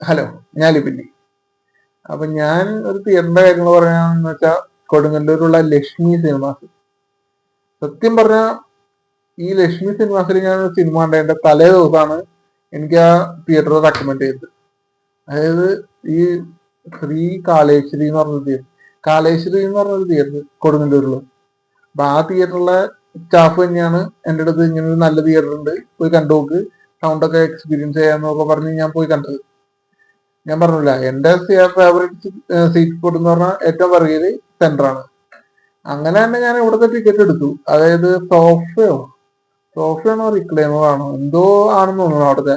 Hello ഞാൻ ലിപിന്നി അപ്പൊ ഞാൻ ഒരു തിയേറ്ററിന്റെ കാര്യങ്ങൾ പറയാന്ന് വെച്ചാൽ കൊടുങ്ങല്ലൂരുള്ള ലക്ഷ്മി സിനിമാസ്. സത്യം പറഞ്ഞ ഈ ലക്ഷ്മി സിനിമാസിൽ ഞാൻ ഒരു സിനിമ കണ്ടതിന്റെ തലേ ദിവസമാണ് എനിക്ക് ആ തിയേറ്റർ റെക്കമെൻഡ് ചെയ്തത്. അതായത് ഈ ശ്രീ കാളേശ്വരി എന്ന് പറഞ്ഞ തിയേറ്റർ കാളേശ്വരി എന്ന് പറഞ്ഞൊരു തിയേറ്റർ കൊടുങ്ങല്ലൂരുള്ള അപ്പൊ ആ തിയേറ്ററിലെ സ്റ്റാഫ് തന്നെയാണ് എന്റെ അടുത്ത് ഇങ്ങനെ ഒരു നല്ല തിയേറ്റർ ഉണ്ട് പോയി കണ്ടു നോക്ക് സൗണ്ട് ഒക്കെ എക്സ്പീരിയൻസ് ചെയ്യാന്നൊക്കെ പറഞ്ഞ് ഞാൻ പോയി കണ്ടത്. ഞാൻ പറഞ്ഞില്ല. എന്റെ ഫേവറേറ്റ് സീറ്റ് സ്പോട്ട് എന്ന് പറഞ്ഞാൽ ഏറ്റവും പിറകിൽ സെന്ററാണ് അങ്ങനെ തന്നെ ഞാൻ ഇവിടുത്തെ ടിക്കറ്റ് എടുത്തു. അതായത് സോഫയോ സോഫയാണോ റിക്ലൈമോ ആണോ എന്തോ ആണെന്ന് തോന്നുന്നു അവിടുത്തെ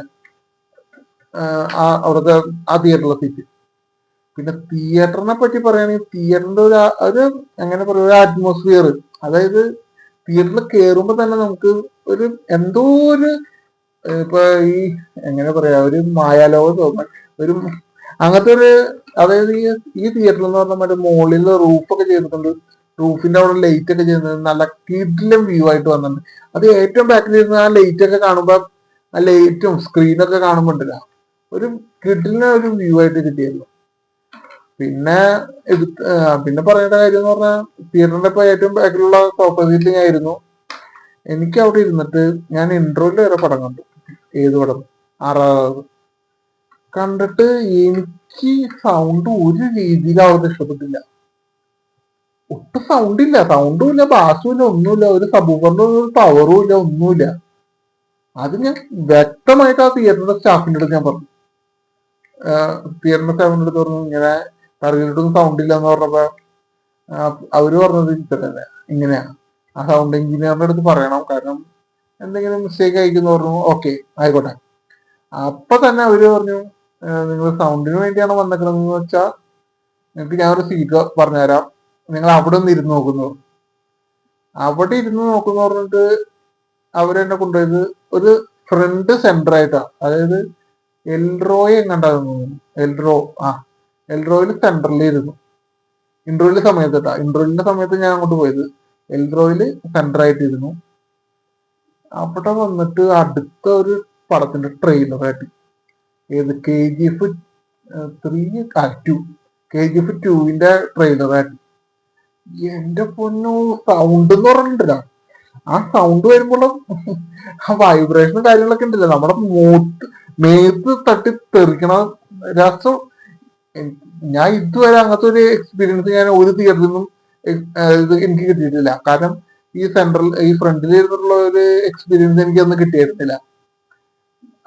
അവിടുത്തെ ആ തിയേറ്ററിലെ സീറ്റ് പിന്നെ തിയേറ്ററിനെ പറ്റി പറയുകയാണെങ്കിൽ തിയേറ്ററിന്റെ ഒരു ഒരു എങ്ങനെ പറയുക ഒരു അറ്റ്മോസ്ഫിയർ അതായത് തിയേറ്ററിൽ കയറുമ്പോൾ തന്നെ നമുക്ക് ഒരു എന്തോ ഒരു ഇപ്പൊ ഈ എങ്ങനെ പറയാ ഒരു മായാലോകം തോന്നാൻ ഒരു അങ്ങനത്തെ ഒരു അതായത് ഈ ഈ തിയേറ്ററിൽ എന്ന് പറഞ്ഞാൽ മറ്റേ മുകളിൽ റൂഫൊക്കെ ചെയ്തിട്ടുണ്ട്. റൂഫിന്റെ അവിടെ ലൈറ്റ് ഒക്കെ ചെയ്യുന്നത് നല്ല കിഡിലും വ്യൂ ആയിട്ട് വന്നിട്ടുണ്ട്. അത് ഏറ്റവും ബാക്കിൽ ഇരുന്ന് ആ ലൈറ്റ് ഒക്കെ കാണുമ്പോൾ ആ ലൈറ്റും സ്ക്രീനൊക്കെ കാണുമ്പോണ്ടല്ല ഒരു കിഡിലിന് ഒരു വ്യൂ ആയിട്ട് കിട്ടിയല്ലോ. പിന്നെ പിന്നെ പറയേണ്ട കാര്യം എന്ന് പറഞ്ഞാൽ തിയേറ്ററിന്റെ ഇപ്പൊ ഏറ്റവും ബാക്കിലുള്ള സോഫ ഇരുന്നു എനിക്ക് അവിടെ ഇരുന്നിട്ട് ഞാൻ ഇൻട്രോയിൽ വരെ പടം കണ്ടു. ഏത് പടം? ആറാറ്. കണ്ടിട്ട് എനിക്ക് സൗണ്ട് ഒരു രീതിയിൽ അവർക്ക് ഇഷ്ടപ്പെട്ടില്ല ഒട്ടും സൗണ്ട് ഇല്ല. സൗണ്ടും ഇല്ല ബാസും ഇല്ല ഒന്നുമില്ല ഒരു സബൂബറിന്റെ ഒരു പവറും ഇല്ല ഒന്നുമില്ല അത് ഞാൻ വ്യക്തമായിട്ട് ആ തിയേറ്ററിന്റെ സ്റ്റാഫിന്റെ അടുത്ത് ഞാൻ പറഞ്ഞു. തിയേറ്ററിന്റെ സ്റ്റാഫിന്റെ അടുത്ത് പറഞ്ഞു ഇങ്ങനെ കറിയിട്ടൊന്നും സൗണ്ട് ഇല്ല എന്ന് പറഞ്ഞപ്പോ അവർ പറഞ്ഞത് ഇത്തരല്ലേ ഇങ്ങനെയാ. ആ സൗണ്ട് എഞ്ചിനീയറിന്റെ അടുത്ത് പറയണം. കാരണം എന്തെങ്കിലും മിസ്റ്റേക്ക് ആയിക്കുന്നു പറഞ്ഞു. ഓക്കെ ആയിക്കോട്ടെ. അപ്പൊ തന്നെ അവർ പറഞ്ഞു നിങ്ങൾ സൗണ്ടിന് വേണ്ടിയാണ് വന്നേക്കണമെന്ന് വെച്ചാൽ നിങ്ങൾക്ക് ഞാൻ ഒരു സീറ്റ് പറഞ്ഞുതരാം. നിങ്ങൾ അവിടെ ഒന്ന് ഇരുന്ന് നോക്കുന്നു. അവിടെ ഇരുന്ന് നോക്കുന്നു പറഞ്ഞിട്ട് അവരെന്നെ കൊണ്ടുപോയത് ഒരു ഫ്രണ്ട് സെന്റർ ആയിട്ടാണ് അതായത് എൽറോയെ എങ്ങണ്ടായിരുന്നു? എൽറോ ആ എൽറോയിൽ സെന്ററിൽ ഇരുന്നു. സമയത്ത് കേട്ടോ ഇൻട്രോയിലിന്റെ സമയത്ത് ഞാൻ അങ്ങോട്ട് പോയത്. എൽറോയിൽ സെന്റർ ആയിട്ടിരുന്നു അവിടെ വന്നിട്ട് അടുത്ത ഒരു പടത്തിന്റെ ട്രെയിലർ ആയിട്ട്. ഏത് കെ ജി എഫ് ത്രീ ആ ടു കെ ജി എഫ് ടുവിന്റെ ട്രെയിലർ എന്റെ പൊന്നു സൗണ്ട് എന്ന് പറഞ്ഞിട്ടില്ല. ആ സൗണ്ട് വരുമ്പോഴും ആ വൈബ്രേഷനും കാര്യങ്ങളൊക്കെ ഉണ്ടല്ലോ. നമ്മുടെ മൂത്ത് മേത്ത് തട്ടി തെറിക്കണ രസം ഞാൻ ഇതുവരെ അങ്ങനത്തെ ഒരു എക്സ്പീരിയൻസ് ഞാൻ ഒരു തിയേറ്ററിൽ നിന്നും ഇത് എനിക്ക് കിട്ടിയിട്ടില്ല. കാരണം ഈ സെൻട്രൽ ഈ ഫ്രണ്ടിൽ ഇരുന്നിട്ടുള്ള ഒരു എക്സ്പീരിയൻസ് എനിക്ക് അന്ന് കിട്ടിയിരുന്നില്ല.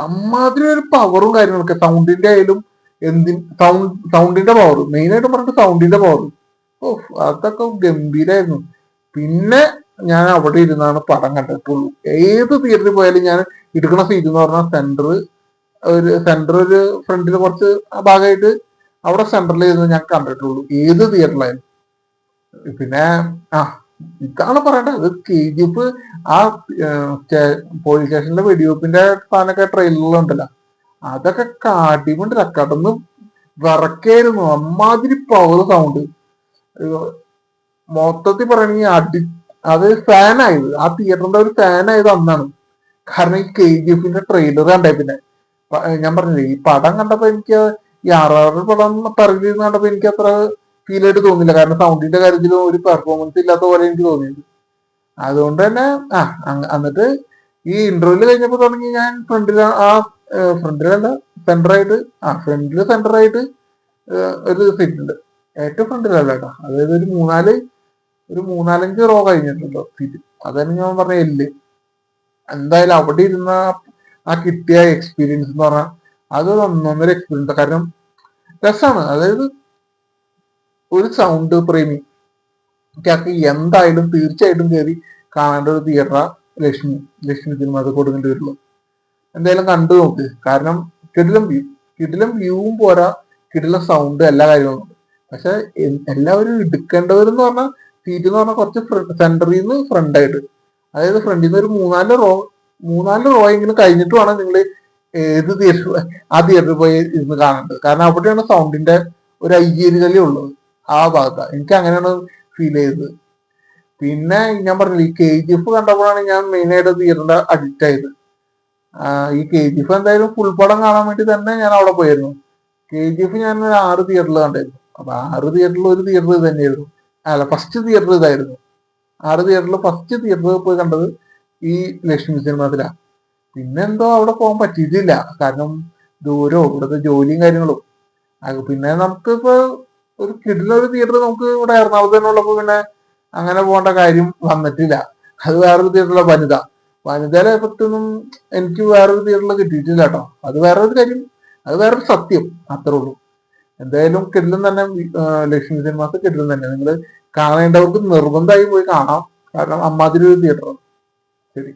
അമ്മാതിരി ഒരു പവറും കാര്യങ്ങളൊക്കെ സൗണ്ടിന്റെ ആയാലും എന്തി സൗണ്ട് സൗണ്ടിന്റെ പവർ മെയിൻ ആയിട്ട് പറഞ്ഞിട്ട് സൗണ്ടിന്റെ പവർ ഓ അതൊക്കെ ഗംഭീരായിരുന്നു. പിന്നെ ഞാൻ അവിടെ ഇരുന്നാണ് പടം കണ്ടിട്ടുള്ളൂ. ഏത് തിയേറ്ററിൽ പോയാലും ഞാൻ എടുക്കുന്ന സീറ്റ് എന്ന് പറഞ്ഞാൽ സെന്റർ ഒരു സെന്റർ ഒരു ഫ്രണ്ടിൽ കുറച്ച് ഭാഗമായിട്ട് അവിടെ സെന്ററിൽ ഇരുന്ന് ഞാൻ കണ്ടിട്ടുള്ളൂ. ഏത് തിയേറ്ററിലായാലും പിന്നെ ആ ഇതാണ് പറയണ്ടത് അത് കെ ജി എഫ് ആ പോലീസ് സ്റ്റേഷനിലെ വെടിവെപ്പിന്റെ സാധനമൊക്കെ ട്രെയിലറിലുണ്ടല്ലോ അതൊക്കെ കാട്ടിക്കൊണ്ടില്ല കടന്ന് വിറക്കായിരുന്നു. അമ്മാതിരി പവർ സൗണ്ട് മൊത്തത്തിൽ പറയണെങ്കിൽ അടി അത് ഫാനായത് ആ തിയേറ്ററിന്റെ ഒരു ഫാനായത് അന്നാണ്. കാരണം ഈ കെ ജി എഫിന്റെ ട്രെയിലർ കണ്ടേ പിന്നെ. ഞാൻ പറഞ്ഞില്ലേ ഈ പടം കണ്ടപ്പോ എനിക്ക് ഈ ആറാറ് പടം പിറകിൽ കണ്ടപ്പോ എനിക്ക് അത്ര ഫീൽ ആയിട്ട് തോന്നില്ല. കാരണം സൗണ്ടിന്റെ കാര്യത്തിലും ഒരു പെർഫോമൻസ് ഇല്ലാത്ത പോലെ എനിക്ക് തോന്നിയത് അതുകൊണ്ട് തന്നെ ആ എന്നിട്ട് ഈ ഇന്റർവ്യൂൽ കഴിഞ്ഞപ്പോ തുടങ്ങി ഞാൻ ഫ്രണ്ടിൽ ആ ഫ്രണ്ടിലല്ല സെന്ററായിട്ട് ആ ഫ്രണ്ടിൽ സെന്ററായിട്ട് ഒരു സീറ്റ് ഉണ്ട്. ഏറ്റവും ഫ്രണ്ടിലല്ല കേട്ടോ. അതായത് ഒരു മൂന്നാൽ ഒരു മൂന്നാലഞ്ച് റോ കഴിഞ്ഞിട്ടുണ്ടോ സീറ്റ് അതന്നെ ഞാൻ പറഞ്ഞ എല്ല് എന്തായാലും അവിടെ ഇരുന്ന ആ കിട്ടിയ എക്സ്പീരിയൻസ് എന്ന് പറഞ്ഞാൽ അത് ഒന്നൊന്നര എക്സ്പീരിയൻസ് കാരണം രസമാണ് അതായത് ഒരു സൗണ്ട് പ്രേമി. ഒക്കെ എന്തായാലും തീർച്ചയായിട്ടും കയറി കാണേണ്ട ഒരു തിയേറ്ററാ ലക്ഷ്മി ലക്ഷ്മി സിനിമ അത് കൊടുക്കേണ്ടി എന്തായാലും കണ്ടു നോക്ക്. കാരണം കിടിലം വ്യൂ കിടിലം വ്യൂവും പോരാ. കിടിലം സൗണ്ട് എല്ലാ കാര്യവും. പക്ഷെ എല്ലാവരും എടുക്കേണ്ടവരെന്ന് പറഞ്ഞാൽ സീറ്റ് എന്ന് പറഞ്ഞാൽ കുറച്ച് സെന്ററിൽ നിന്ന് ഫ്രണ്ട് ആയിട്ട്. അതായത് ഫ്രണ്ടിൽ നിന്ന് ഒരു മൂന്നാൽ റോ മൂന്നാൽ റോ എങ്കിലും കഴിഞ്ഞിട്ട് വേണം നിങ്ങൾ ഏത് തിയേറ്റർ ആ തിയേറ്ററിൽ പോയി ഇരുന്ന് കാണേണ്ടത്. കാരണം അവിടെയാണ് സൗണ്ടിന്റെ ഒരു ഐശ്വര്യകലേ ഉള്ളത് ആ ഭാഗത്താണ് എനിക്ക് അങ്ങനെയാണ് ഫീൽ ചെയ്തത്. പിന്നെ ഞാൻ പറഞ്ഞില്ല ഈ കെ ജി എഫ് കണ്ടപ്പോഴാണ് ഞാൻ മെയിൻ ആയിട്ട് തിയേറ്ററിന്റെ അഡിക്റ്റ് ആയത്. ഈ കെ ജി എഫ് എന്തായാലും ഫുൾ പടം കാണാൻ വേണ്ടി തന്നെ ഞാൻ അവിടെ പോയിരുന്നു കെ ജി എഫ് ഞാൻ ഒരു ആറ് തിയേറ്ററിൽ കണ്ടായിരുന്നു. അപ്പൊ ആറ് തിയേറ്ററിൽ ഒരു തിയേറ്റർ ഇത് തന്നെയായിരുന്നു. അല്ല ഫസ്റ്റ് തിയേറ്റർ ഇതായിരുന്നു. ആറ് തിയേറ്ററിൽ ഫസ്റ്റ് തിയേറ്ററിൽ പോയി കണ്ടത് ഈ ലക്ഷ്മി സിനിമത്തിലാണ് പിന്നെ എന്തോ അവിടെ പോകാൻ പറ്റിയിട്ടില്ല. കാരണം ദൂരവും ഇവിടുത്തെ ജോലിയും കാര്യങ്ങളും. പിന്നെ നമുക്കിപ്പോ ഒരു കിടിലൊരു തിയേറ്റർ നമുക്ക് ഇവിടെ എറണാകുളത്ത് തന്നെ ഉള്ളപ്പോ പിന്നെ അങ്ങനെ പോകേണ്ട കാര്യം വന്നിട്ടില്ല. അത് വേറൊരു തിയേറ്ററിലെ വനിത. വനിതയിലെ എഫക്റ്റ് ഒന്നും എനിക്ക് വേറൊരു തിയേറ്ററിൽ കിട്ടിയിട്ടില്ല കേട്ടോ അത് വേറൊരു കാര്യം. അത് വേറൊരു സത്യം. അത്രേ ഉള്ളൂ. എന്തായാലും കിടിലും തന്നെ ലക്ഷ്മി സിനിമാസ് കിടിലും തന്നെ. നിങ്ങൾ കാണേണ്ടവർക്ക് നിർബന്ധമായി പോയി കാണാം. കാരണം അമ്മാതിരി ഒരു തിയേറ്റർ ശരി.